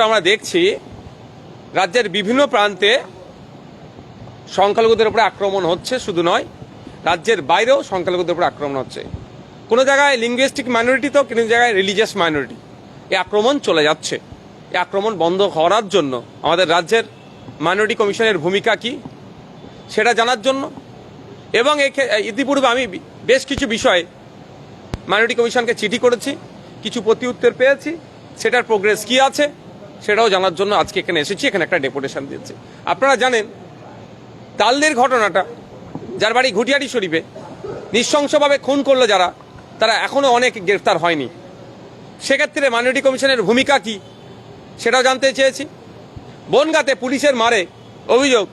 আমরা দেখছি রাজ্যের বিভিন্ন প্রান্তে সংখ্যালঘুদের উপরে আক্রমণ হচ্ছে, শুধু নয়, রাজ্যের বাইরেও সংখ্যালঘুদের উপরে আক্রমণ হচ্ছে। কোনো জায়গায় লিঙ্গুইস্টিক মাইনরিটি তো, কোনো জায়গায় রিলিজিয়াস মাইনরিটি এই আক্রমণ চলে যাচ্ছে। এই আক্রমণ বন্ধ করার জন্য আমাদের রাজ্যের মাইনরিটি কমিশনের ভূমিকা কি, সেটা জানার জন্য। এবং ইতিপূর্বে আমি বেশ কিছু বিষয়ে মাইনরিটি কমিশনকে চিঠি করেছি, কিছু প্রতি উত্তর পেয়েছি, সেটার প্রোগ্রেস কি আছে সেটাও জানার জন্য আজকে এখানে এসেছি, এখানে একটা ডেপুটেশন দিয়েছি। আপনারা জানেন, তালদের ঘটনাটা, যার বাড়ি ঘুটিয়ারি শরীফে, নৃশংসভাবে খুন করল যারা, তারা এখনও অনেক গ্রেফতার হয়নি। সেক্ষেত্রে মাইনরিটি কমিশনের ভূমিকা কি, সেটাও জানতে চেয়েছি। বনগাতে পুলিশের মারে অভিযোগ,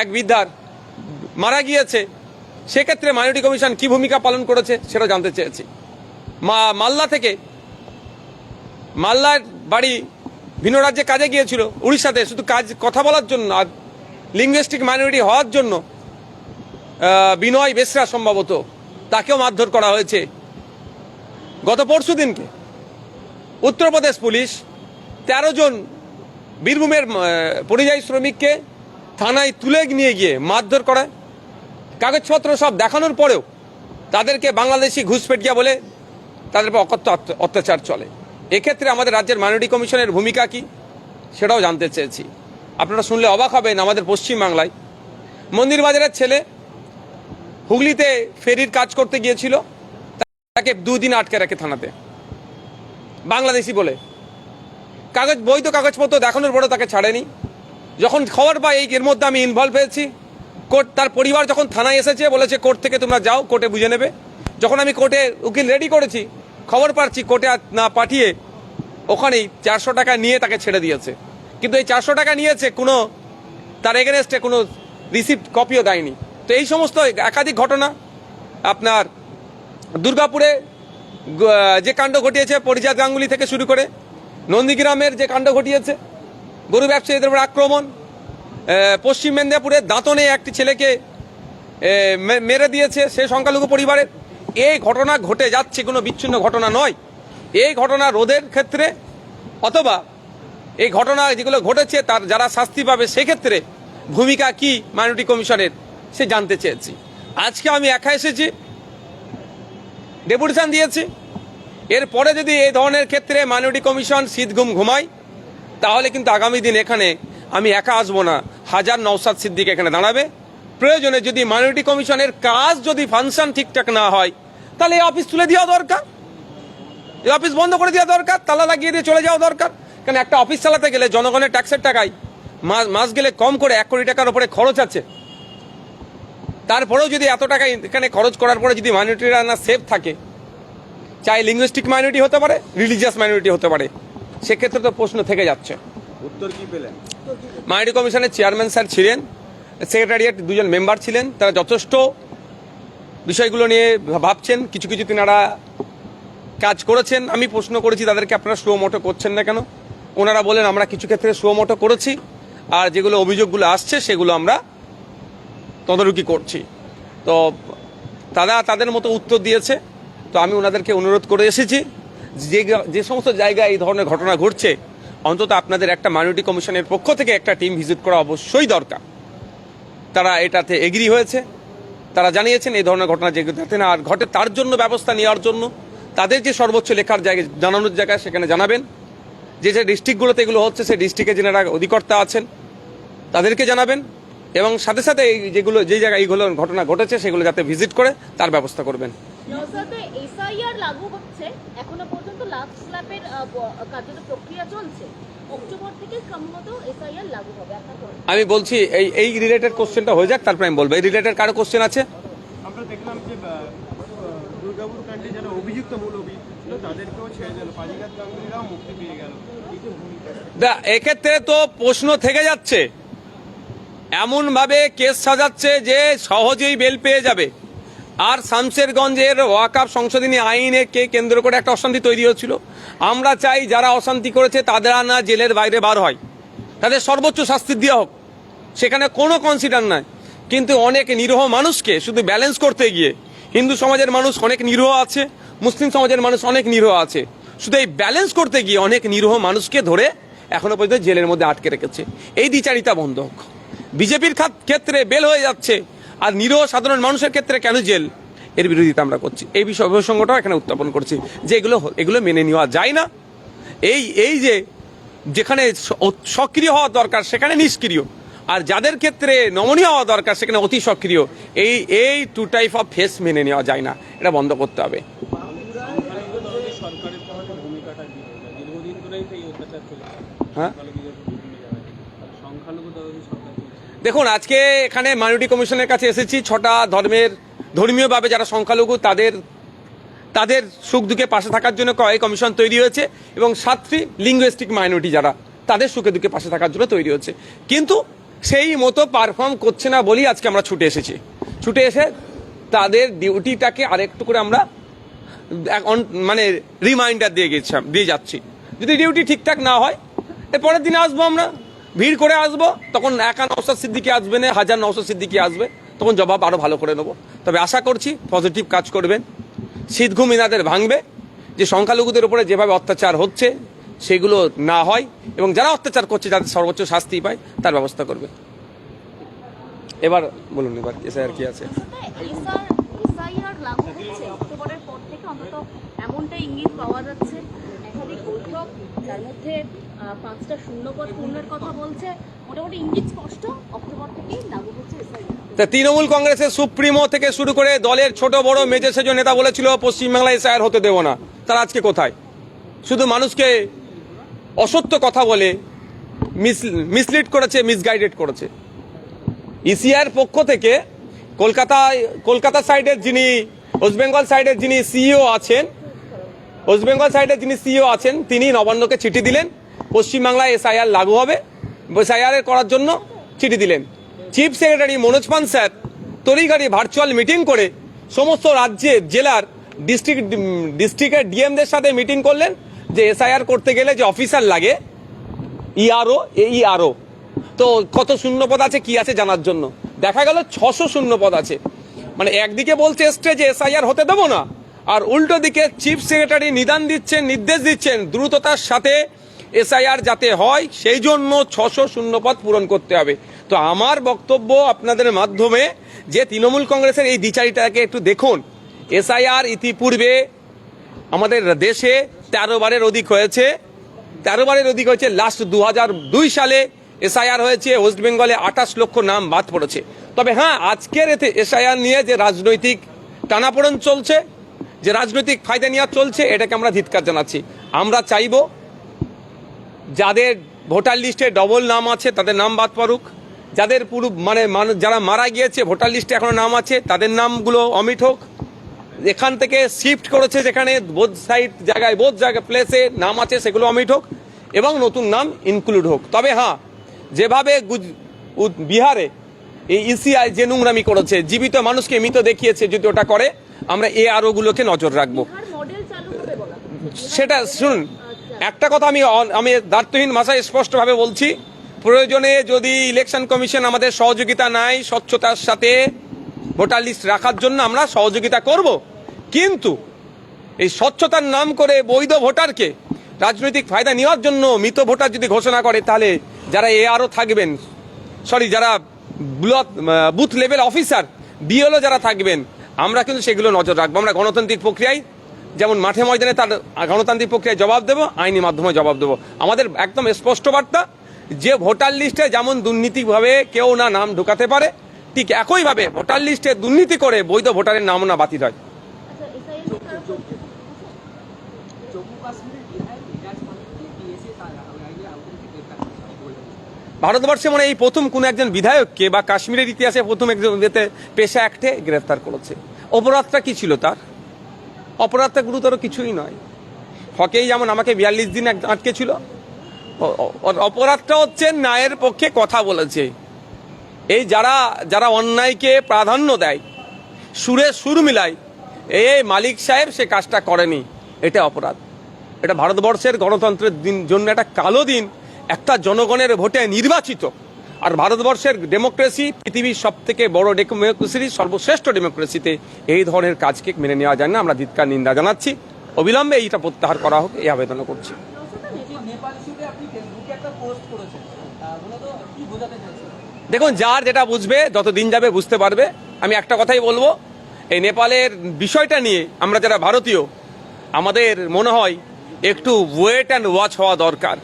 এক বৃদ্ধার মারা গিয়েছে। সেক্ষেত্রে মাইনরিটি কমিশন কি ভূমিকা পালন করেছে, সেটাও জানতে চেয়েছি। মা মাল্লা থেকে মাল্লার বাড়ি ভিন্ন রাজ্যে কাজে গিয়েছিল, উড়িষ্যাতে, শুধু কাজ, কথা বলার জন্য, আর লিঙ্গুইস্টিক মাইনরিটি হওয়ার জন্য বিনয় বেসরা সম্ভবত তাকেও মারধর করা হয়েছে। গত পরশু দিনকে উত্তরপ্রদেশ পুলিশ তেরো জন বীরভূমের পরিযায়ী শ্রমিককে থানায় তুলে নিয়ে গিয়ে মারধর করায়। কাগজপত্র সব দেখানোর পরেও তাদেরকে বাংলাদেশি ঘুষপেটিয়া বলে তাদের অকথ্য অত্যাচার চলে। এক্ষেত্রে আমাদের রাজ্যের মাইনরিটি কমিশনের ভূমিকা কি? সেটাও জানতে চেয়েছি। আপনারা শুনলে অবাক হবেন আমাদের পশ্চিমবাংলায়। মন্দির বাজারের ছেলে হুগলিতে ফেরির কাজ করতে গিয়েছিল, তাকে দুদিন আটকে রাখে থানাতে। বাংলাদেশি বলে। কাগজ, বৈধ কাগজপত্র দেখানোর পরে তাকে ছাড়েনি। যখন খবর পাই এই এর মধ্যে আমি ইনভলভ হয়েছি, কোর্ট, তার পরিবার যখন থানায় এসেছে, বলেছে, কোর্ট থেকে তোমরা যাও, কোর্টে বুঝে নেবে। যখন আমি কোর্টে উকিল রেডি করেছি খবর পাচ্ছি কোর্টে না পাঠিয়ে ওখানেই চারশো টাকা নিয়ে তাকে ছেড়ে দিয়েছে। কিন্তু এই চারশো টাকা নিয়েছে কোনো, তার এগেনস্টে কোনো রিসিপ্ট কপিও দেয়নি। তো এই সমস্ত একাধিক ঘটনা আপনার দুর্গাপুরে যে কাণ্ড ঘটিয়েছে পরিজাত গাঙ্গুলি থেকে শুরু করে নন্দীগ্রামের যে কাণ্ড ঘটিয়েছে, গরু ব্যবসায়ীদের উপর আক্রমণ পশ্চিম মেদিনীপুরের দাঁতনে একটি ছেলেকে মেরে দিয়েছে সে সংখ্যালঘু পরিবারের। এই ঘটনা ঘটে যাচ্ছে কোনো বিচ্ছিন্ন ঘটনা নয়। এই ঘটনা রোধের ক্ষেত্রে অথবা এই ঘটনা যেগুলো ঘটেছে তার যারা শাস্তি পাবে সেক্ষেত্রে ভূমিকা কি মাইনরিটি কমিশনের সে জানতে চেয়েছি। আজকে আমি একা এসেছি, ডেপুটেশন দিয়েছি। এরপরে যদি এই ধরনের ক্ষেত্রে মাইনরিটি কমিশন শীত ঘুম ঘুমায়, তাহলে কিন্তু আগামী দিন এখানে আমি একা আসব না। হাজার নৌসাদ সিদ্দিক এখানে দাঁড়াবে। প্রয়োজনে যদি মাইনরিটি কমিশনের কাজ যদি ফাংশন ঠিকঠাক না হয় তাহলে এই অফিস তুলে দেওয়া দরকার। এই অফিস বন্ধ করে দেওয়া দরকার তালা লাগিয়ে দিয়ে চলে যাওয়া দরকার। কারণ একটা অফিস চালাতে গেলে জনগণের ট্যাক্সের টাকায় মাস মাস গেলে কম করে এক কোটি টাকার উপরে খরচ আছে। তারপরেও যদি এত টাকা এখানে খরচ করার পরে যদি মাইনরিটিরা না সেফ থাকে চাই লিঙ্গুইস্টিক মাইনরিটি হতে পারে রিলিজিয়াস মাইনরিটি হতে পারে সেক্ষেত্রে তো প্রশ্ন থেকে যাচ্ছে। উত্তর কি পেলেন? মাইনরিটি কমিশনের চেয়ারম্যান স্যার ছিলেন সেক্রেটারিয়েট দুজন মেম্বার ছিলেন তারা যথেষ্ট বিষয়গুলো নিয়ে ভাবছেন, কিছু কিছু তিনারা কাজ করেছেন। আমি প্রশ্ন করেছি, তাদেরকে আপনারা স্লো মোটো করছেন না কেন? ওনারা বলেন, আমরা কিছু ক্ষেত্রে স্লো মোটো করেছি, আর যেগুলো অভিযোগগুলো আসছে, সেগুলো আমরা তদারকি করছি। তো তারা তাদের মতো উত্তর দিয়েছে। তো আমি ওনাদেরকে অনুরোধ করে এসেছি, যে যে সমস্ত জায়গায় এই ধরনের ঘটনা ঘটছে, অন্তত আপনাদের একটা মাইনরিটি কমিশনের পক্ষ থেকে একটা টিম ভিজিট করা অবশ্যই দরকার। তারা এটাতে এগ্রি হয়েছে। তারা জানিয়েছেন এই ধরনের ঘটনা যে যাতে না, আর ঘটে তার জন্য ব্যবস্থা নেওয়ার জন্য। তাদের যে সর্বোচ্চ লেখার জায়গায় জানানোর জায়গায় সেখানে জানাবেন। যে যে ডিস্ট্রিক্টগুলোতে এগুলো হচ্ছে, সেই ডিস্ট্রিক্টে যেনারা অধিকর্তা আছেন, তাদেরকে জানাবেন। এবং সাথে সাথে এই যেগুলো, যে জায়গায় এইগুলো ঘটনা ঘটেছে, সেগুলো যাতে ভিজিট করে তার ব্যবস্থা করবেন। এখনও পর্যন্ত লাস্ট স্ল্যাপের কার্যত প্রক্রিয়া চলছে। অক্টোবর থেকে সম্ভবত এসআইআর লাগু হবে আপনার কোন- আমি বলছি এই এই রিলেটেড কোশ্চেনটা হয়ে যাক তারপরে আমি বলব। এই রিলেটেড কারও কোশ্চেন আছে? আমরা দেখলাম যে দুর্গাপুর কাণ্ডে যারা অভিযুক্ত মূল অভিযুক্ত তাদেরকেও ছেড়ে দিল। গাঙ্গুলিরাও মুক্তি পেয়ে গেল। এক্ষেত্রে তো প্রশ্ন থেকে যাচ্ছে। এমনভাবে কেস সাজাচ্ছে যে সহজেই বেল পেয়ে যাবে। আর শামশেরগঞ্জের ওয়াকাপ সংশোধনী আইনকে কেন্দ্র করে একটা অশান্তি তৈরি হচ্ছিল। আমরা চাই যারা অশান্তি করেছে তাদের না জেলের বাইরে বার হয়। তাদের সর্বোচ্চ শাস্তি দেওয়া হোক। সেখানে কোনো কনসিডার নাই। কিন্তু অনেক নিরীহ মানুষকে শুধু ব্যালেন্স করতে গিয়ে হিন্দু সমাজের মানুষ অনেক নিরীহ আছে, মুসলিম সমাজের মানুষ অনেক নিরীহ আছে। শুধু এই ব্যালেন্স করতে গিয়ে অনেক নিরীহ মানুষকে ধরে এখনও পর্যন্ত জেলের মধ্যে আটকে রেখেছে। এই দ্বিচারিতা বন্ধ হোক। বিজেপির ক্ষেত্রে বেল হয়ে যাচ্ছে। আর নিরহ সাধারণ মানুষের ক্ষেত্রে কেন জেল? এর বিরোধিতা আমরা করছি। এই বিষয় প্রসঙ্গটাও এখানে উত্থাপন করছি যে এগুলো এগুলো মেনে নেওয়া যায় না। এই এই যে যেখানে সক্রিয় হওয়া দরকার সেখানে নিষ্ক্রিয়। আর যাদের ক্ষেত্রে নমনীয় হওয়া দরকার সেখানে অতি সক্রিয়। এই এই টু টাইপ অফ ফেস মেনে নেওয়া যায় না। এটা বন্ধ করতে হবে। সংখ্যালঘুদের সরকারের তাহলে ভূমিকাটা কি রয়েছে? দীর্ঘদিন ধরেই তো এই অত্যাচার চলছে হ্যাঁ সংখ্যালঘুদের বিভিন্ন জায়গায় আর সংখ্যালঘু তরফে সরকার চলছে দেখুন, আজকে এখানে মাইনরিটি কমিশনের কাছে এসেছি। ছটা ধর্মের ধর্মীয়ভাবে যারা সংখ্যালঘু, তাদের তাদের সুখ দুঃখে পাশে থাকার জন্য কয় কমিশন তৈরি হয়েছে এবং সাতটি লিঙ্গুইস্টিক মাইনরিটি যারা, তাদের সুখে দুঃখে পাশে থাকার জন্য তৈরি হচ্ছে। কিন্তু সেই মতো পারফর্ম করছে না বলেই আজকে আমরা ছুটে এসেছি। ছুটে এসে তাদের ডিউটিটাকে আরেকটু করে আমরা মানে রিমাইন্ডার দিয়ে গেছিলাম, দিয়ে যাচ্ছি। যদি ডিউটি ঠিকঠাক না হয় এর পরের দিনে আসব আমরা। ভিড় করে আসব, তখন একা নওসাদ সিদ্দিকি আসবে না, হাজার নওসাদ সিদ্দিকি আসবে, তখন জবাব আরও ভালো করে নেব। তবে আশা করছি পজিটিভ কাজ করবেন। ঘুম ইনাদের ভাঙবে, যে সংখ্যালঘুদের উপরে যেভাবে অত্যাচার হচ্ছে, সেগুলো না হয়, এবং যারা অত্যাচার করছে, যাদের সর্বোচ্চ শাস্তি পায়, তার ব্যবস্থা করবে এবার বলুন এবার, এসআইআর কি আছে? এমনটা ইঙ্গিত পাওয়া যাচ্ছে। একাধিক বৈঠক মধ্যে পাঁচটা শূন্যপদ পূর্ণের কথা বলছে। মোটামুটি ইঙ্গিত স্পষ্ট, অক্টোবর লাগু হচ্ছে তা তৃণমূল কংগ্রেসের সুপ্রিমো থেকে শুরু করে দলের ছোট বড় মেজে সেজ নেতা বলেছিল, পশ্চিমবাংলায় এসআইআর হতে দেব না। তারা আজকে কোথায়? শুধু মানুষকে অসত্য কথা বলে মিসলিড করেছে মিসগাইডেড করেছে। ইসিআর পক্ষ থেকে কলকাতায় কলকাতা সাইডের যিনি ওয়েস্ট বেঙ্গল সাইডের যিনি সিইও আছেন ওয়েস্ট বেঙ্গল সাইডের যিনি সিইও আছেন, তিনি নবান্নকে চিঠি দিলেন। পশ্চিমবাংলায় এসআইআর লাগু হবে। এসআইআর করার জন্য চিঠি দিলেন। চিফ সেক্রেটারি মনোজ পান স্যার তড়িঘড়ি ভার্চুয়াল মিটিং করে সমস্ত রাজ্যের জেলার ডিস্ট্রিক্ট ডিস্ট্রিক্টের ডিএমদের সাথে মিটিং করলেন যে এসআইআর করতে গেলে যে অফিসার লাগে ইআরও এইআরও তো কত শূন্যপদ আছে, কি আছে জানার জন্য? দেখা গেল ছশো শূন্যপদ আছে। মানে একদিকে বলছে এসছে যে এসআইআর হতে দেবো না, আর উল্টো দিকে চিফ সেক্রেটারি নিদান দিচ্ছেন, নির্দেশ দিচ্ছেন, দ্রুততার সাথে এসআইআর যাতে হয়, সেই জন্য ছশো শূন্যপদ পূরণ করতে হবে। তো আমার বক্তব্য আপনাদের মাধ্যমে যে তৃণমূল কংগ্রেসের এই দ্বিচারিটাকে একটু দেখুন। এসআইআর ইতিপূর্বে আমাদের দেশে তেরো বারের অধিক হয়েছে। তেরো বারের অধিক হয়েছে লাস্ট দু দুই সালে এসআইআর হয়েছে ওয়েস্ট বেঙ্গলে আঠাশ লক্ষ নাম বাদ পড়েছে। তবে হ্যাঁ আজকের এতে এসআইআর নিয়ে যে রাজনৈতিক টানাপোড়ন চলছে, যে রাজনৈতিক ফায়দা নেওয়া চলছে, এটাকে আমরা ধিৎকার জানাচ্ছি। আমরা চাইব যাদের ভোটার লিস্টে ডবল নাম আছে তাদের নাম বাদ পড়ুক। যাদের পুরো মানে মানুষ যারা মারা গিয়েছে ভোটার লিস্টে এখনও নাম আছে তাদের নামগুলো অমিট হোক। এখান থেকে শিফট করেছে যেখানে বোধ সাইড জায়গায় বোধ জায়গায় প্লেসে নাম আছে সেগুলো অমিট হোক এবং নতুন নাম ইনক্লুড হোক। তবে হ্যাঁ যেভাবে বিহারে এই ইসিআই যে নোংরামি করেছে জীবিত মানুষকে মৃত দেখিয়েছে যদি ওটা করে আমরা এ আরও গুলোকে নজর রাখব। সেটা শুনুন একটা কথা আমি আমি দার্থহীন ভাষায় স্পষ্টভাবে বলছি, প্রয়োজনে যদি ইলেকশন কমিশন আমাদের সহযোগিতা নাই স্বচ্ছতার সাথে ভোটার লিস্ট রাখার জন্য আমরা সহযোগিতা করব। কিন্তু এই স্বচ্ছতার নাম করে বৈধ ভোটারকে রাজনৈতিক ফায়দা নেওয়ার জন্য মৃত ভোটার যদি ঘোষণা করে, তাহলে যারা এ আরও থাকবেন সরি যারা block booth level officer BLO যারা থাকবেন, আমরা কিন্তু সেগুলো নজর রাখব। আমরা গণতান্ত্রিক প্রক্রিয়ায় যেমন মাঠে ময়দানে তার গণতান্ত্রিক প্রক্রিয়ায় জবাব দেবো, আইনি মাধ্যমে জবাব দেবো। আমাদের একদম স্পষ্ট বার্তা, যে ভোটার লিস্টে যেমন দুর্নীতিভাবে কেউ না নাম ঢুকাতে পারে, ঠিক একইভাবে ভোটার লিস্টে দুর্নীতি করে বৈধ ভোটারের নাম না বাতিল হয়। ভারতবর্ষে মানে এই প্রথম কোন একজন বিধায়ককে বা কাশ্মীরের ইতিহাসে প্রথম একজন পেশা অ্যাক্টে গ্রেফতার করেছে। অপরাধটা কি ছিল তার? অপরাধটা গুরুতর কিছুই নয়। হকেই যেমন আমাকে বিয়াল্লিশ দিন আটকে ছিল অপরাধটা হচ্ছে ন্যায়ের পক্ষে কথা বলেছে। এই যারা যারা অন্যায়কে প্রাধান্য দেয়, সুরে সুর মিলায় এই মালিক সাহেব সে কাজটা করেনি, এটা অপরাধ। এটা ভারতবর্ষের গণতন্ত্রের দিন জন্য একটা কালো দিন, একটা জনগণের ভোটে নির্বাচিত। আর ভারতবর্ষের ডেমোক্রেসি পৃথিবীর সব থেকে বড় ডেমোক্রেসির সর্বশ্রেষ্ঠ ডেমোক্রেসিতে এই ধরনের কাজকে মেনে নেওয়া যায় না। আমরা ধিৎকার, নিন্দা জানাচ্ছি। অবিলম্বে এইটা প্রত্যাহার করা হোক, এই আবেদন করছি। দেখুন, যার যেটা বুঝবে যত দিন যাবে বুঝতে পারবে। আমি একটা কথাই বলব, এই নেপালের বিষয়টা নিয়ে আমরা যারা ভারতীয়, আমাদের মনে হয় একটু ওয়েট অ্যান্ড ওয়াচ হওয়া দরকার।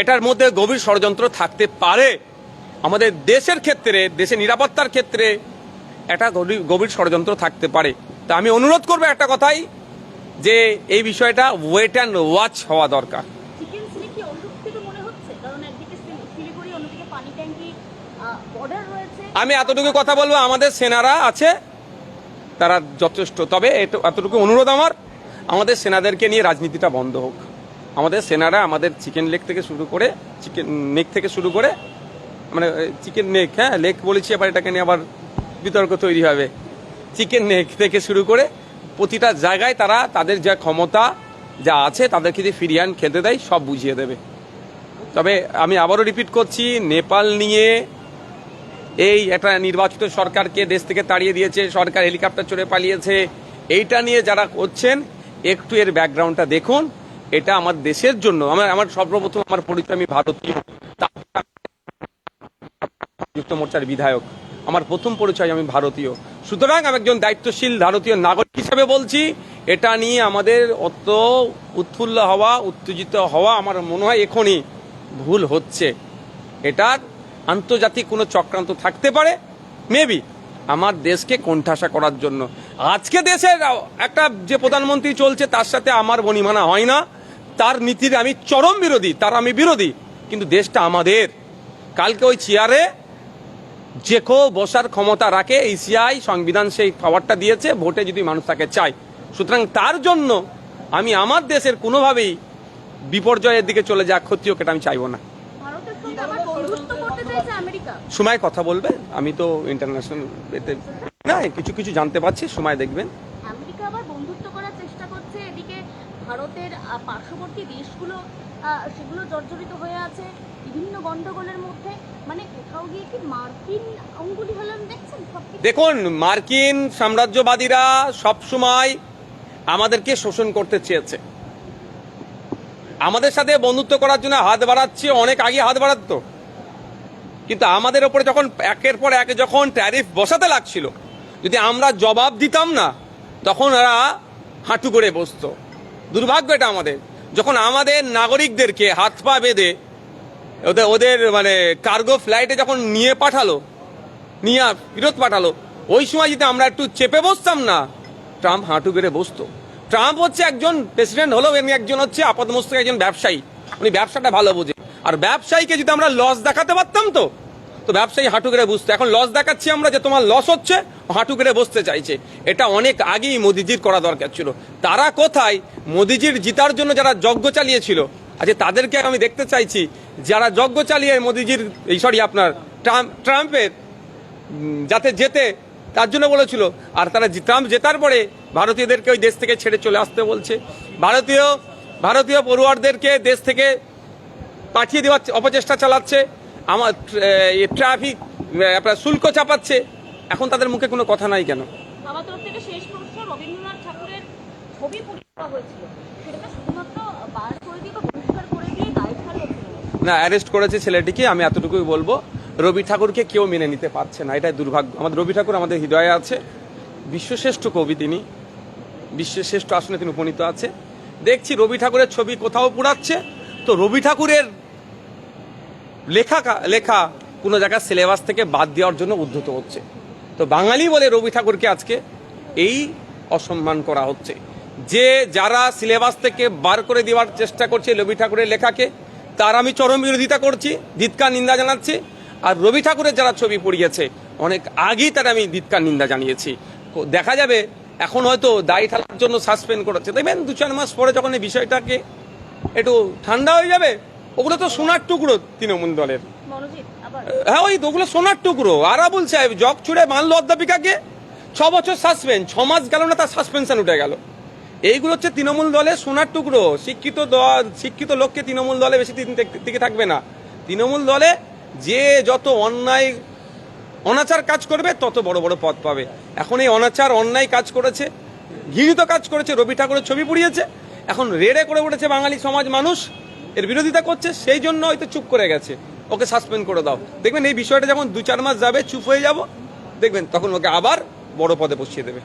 এটার মধ্যে গভীর ষড়যন্ত্র থাকতে পারে। আমাদের দেশের ক্ষেত্রে দেশের নিরাপত্তার ক্ষেত্রে একটা গভীর- ষড়যন্ত্র থাকতে পারে। তা আমি অনুরোধ করব একটা কথাই যে এই বিষয়টা ওয়েট অ্যান্ড ওয়াচ হওয়া দরকার। আমি এতটুকু কথা বলব আমাদের সেনারা আছে তারা যথেষ্ট। তবে এতটুকু অনুরোধ আমার আমাদের সেনাদেরকে নিয়ে রাজনীতিটা বন্ধ হোক। আমাদের সেনারা আমাদের চিকেন লেগ থেকে শুরু করে চিকেন নেক থেকে শুরু করে মানে চিকেন নেক হ্যাঁ লেক বলেছি, আবার এটাকে নিয়ে আবার বিতর্ক তৈরি হবে। চিকেন নেক থেকে শুরু করে প্রতিটা জায়গায় তারা তাদের যা ক্ষমতা যা আছে, তাদেরকে যে ফিরিয়ান খেতে দেয়, সব বুঝিয়ে দেবে। তবে আমি আবারও রিপিট করছি, নেপাল নিয়ে এই একটা নির্বাচিত সরকারকে দেশ থেকে তাড়িয়ে দিয়েছে, সরকার হেলিকপ্টার চড়ে পালিয়েছে। এইটা নিয়ে যারা করছেন, একটু এর ব্যাকগ্রাউন্ডটা দেখুন। এটা আমার দেশের জন্য, আমার আমার সর্বপ্রথম আমার পরিচয়, আমি ভারতীয়। যুক্ত মোর্চার বিধায়ক। আমার প্রথম পরিচয় আমি ভারতীয়। সুতরাং আমি একজন দায়িত্বশীল ভারতীয় নাগরিক হিসেবে বলছি, এটা নিয়ে আমাদের অত উৎফুল্ল হওয়া, উত্তেজিত হওয়া আমার মনে হয় এখনই ভুল হচ্ছে। এটার আন্তর্জাতিক কোনো চক্রান্ত থাকতে পারে? মেবি আমার দেশকে কোণঠাসা করার জন্য। আজকে দেশের একটা যে প্রধানমন্ত্রী চলছে, তার সাথে আমার বনিমানা হয় না। তার নীতির আমি চরম বিরোধী, তার আমি বিরোধী। কিন্তু দেশটা আমাদের। কালকে ওই চেয়ারে যে কেউ বসার ক্ষমতা রাখে ইসিআই সংবিধান সেই পাওয়ারটা দিয়েছে ভোটে যদি মানুষ তাকে চায়। সুতরাং তার জন্য আমি আমার দেশের কোনোভাবেই বিপর্যয়ের দিকে চলে যাক ক্ষতি হোক এটা আমি চাইব না। সময় কথা বলবে আমি তো ইন্টারন্যাশনাল এতে না কিছু কিছু জানতে পারছি সময় দেখবেন। আমেরিকা আবার বন্ধুত্ব করার চেষ্টা করছে এদিকে ভারতের পার্শ্ববর্তী দেশগুলো সেগুলো জর্জরিত হয়ে আছে বিভিন্ন গন্ডগোলের মধ্যে। মানে কোথাও গিয়ে কি মার্কিন অঙ্গুলি হলেন দেখছেন? দেখুন, মার্কিন সাম্রাজ্যবাদীরা সবসময় আমাদেরকে শোষণ করতে চেয়েছে। আমাদের সাথে বন্ধুত্ব করার জন্য হাত বাড়াচ্ছে, অনেক আগে হাত বাড়াতো। কিন্তু আমাদের ওপরে যখন একের পর এক যখন ট্যারিফ বসাতে লাগছিল, যদি আমরা জবাব দিতাম না, তখন ওরা হাঁটু করে বসতো। দুর্ভাগ্য এটা আমাদের। যখন আমাদের নাগরিকদেরকে হাত পা বেঁধে ওদের ওদের মানে কার্গো ফ্লাইটে যখন নিয়ে পাঠালো, নিয়ে ফেরত পাঠালো, ওই সময় যদি আমরা একটু চেপে বসতাম না, ট্রাম্প হাঁটু গেড়ে বসতো। ট্রাম্প হচ্ছে একজন প্রেসিডেন্ট হলেও এমনি একজন হচ্ছে আপাতমস্তক একজন ব্যবসায়ী। উনি ব্যবসাটা ভালো বোঝে। আর ব্যবসায়ীকে যদি আমরা লস দেখাতে পারতাম তো তো ব্যবসায়ী হাঁটু গেড়ে বুঝতে এখন লস দেখাচ্ছি আমরা যে তোমার লস হচ্ছে, হাঁটু গেড়ে বসতে চাইছে। এটা অনেক আগেই মোদিজির করা দরকার ছিল। তারা কোথায়? মোদিজির জিতার জন্য যারা যজ্ঞ চালিয়েছিল আচ্ছা তাদেরকে আমি দেখতে চাইছি, যারা যজ্ঞ চালিয়ে মোদিজির, এই সরি আপনার ট্রাম্প ট্রাম্পের যাতে যেতে, তার জন্য বলেছিল। আর তারা ট্রাম্প জেতার পরে ভারতীয়দেরকে ওই দেশ থেকে ছেড়ে চলে আসতে বলছে। ভারতীয় ভারতীয় পড়ুয়ারদেরকে দেশ থেকে পাঠিয়ে দেওয়ার অপচেষ্টা চালাচ্ছে। আমার ট্রাফিক আপনার শুল্ক চাপাচ্ছে। এখন তাদের মুখে কোনো কথা নাই কেন? না। অ্যারেস্ট করেছে ছেলেটিকে আমি এতটুকুই বলব। রবি ঠাকুরকে কেউ মেনে নিতে পারছে না এটাই দুর্ভাগ্য। আমাদের রবি ঠাকুর আমাদের হৃদয়ে আছে বিশ্বশ্রেষ্ঠ কবি তিনি বিশ্বশ্রেষ্ঠ আসনে তিনি উপনীত আছে। দেখছি রবি ঠাকুরের ছবি কোথাও পুড়াচ্ছে। তো রবি ঠাকুরের লেখা লেখা কোনো জায়গায় সিলেবাস থেকে বাদ দেওয়ার জন্য উদ্ধত হচ্ছে। তো বাঙালি বলে রবি ঠাকুরকে আজকে এই অসম্মান করা হচ্ছে। যে যারা সিলেবাস থেকে বার করে দেওয়ার চেষ্টা করছে রবি ঠাকুরের লেখাকে, তার আমি চরম বিরোধিতা করছি, ধিৎকার, নিন্দা জানাচ্ছি। আর রবি ঠাকুরের যারা ছবি পড়িয়েছে, অনেক আগেই তার আমি ধিৎকার, নিন্দা জানিয়েছি। দেখা যাবে, এখন হয়তো দায়ী ঠালার জন্য সাসপেন্ড করেছে। দেখবেন দু চার মাস পরে যখন এই বিষয়টাকে একটু ঠান্ডা হয়ে যাবে ওগুলো তো সোনার টুকরো তৃণমূল দলের। হ্যাঁ ওই তো ওগুলো সোনার টুকরো। আরাবুল সাহেব জগ ছুড়ে মানলো অধ্যাপিকাকে। ছ বছর সাসপেন্ড ছ মাস গেল না তার সাসপেনশন উঠে গেল। এইগুলো হচ্ছে তৃণমূল দলের সোনার টুকরো। শিক্ষিত দল শিক্ষিত লোককে তৃণমূল দলে বেশি টিকে থাকবে না। তৃণমূল দলে যে যত অন্যায় অনাচার কাজ করবে তত বড় বড় পদ পাবে। এখন এই অনাচার অন্যায় কাজ করেছে ঘৃণিত কাজ করেছে রবি ঠাকুরের ছবি পুড়িয়েছে। এখন রেড়ে করে উঠেছে বাঙালি সমাজ মানুষ। এর বিরোধিতা করছে, সেই জন্য হয়তো চুপ করে গেছে। ওকে সাসপেন্ড করে দাও। দেখবেন এই বিষয়টা যখন দু চার মাস যাবে, চুপ হয়ে যাব। দেখবেন তখন ওকে আবার বড় পদে বসিয়ে দেবে।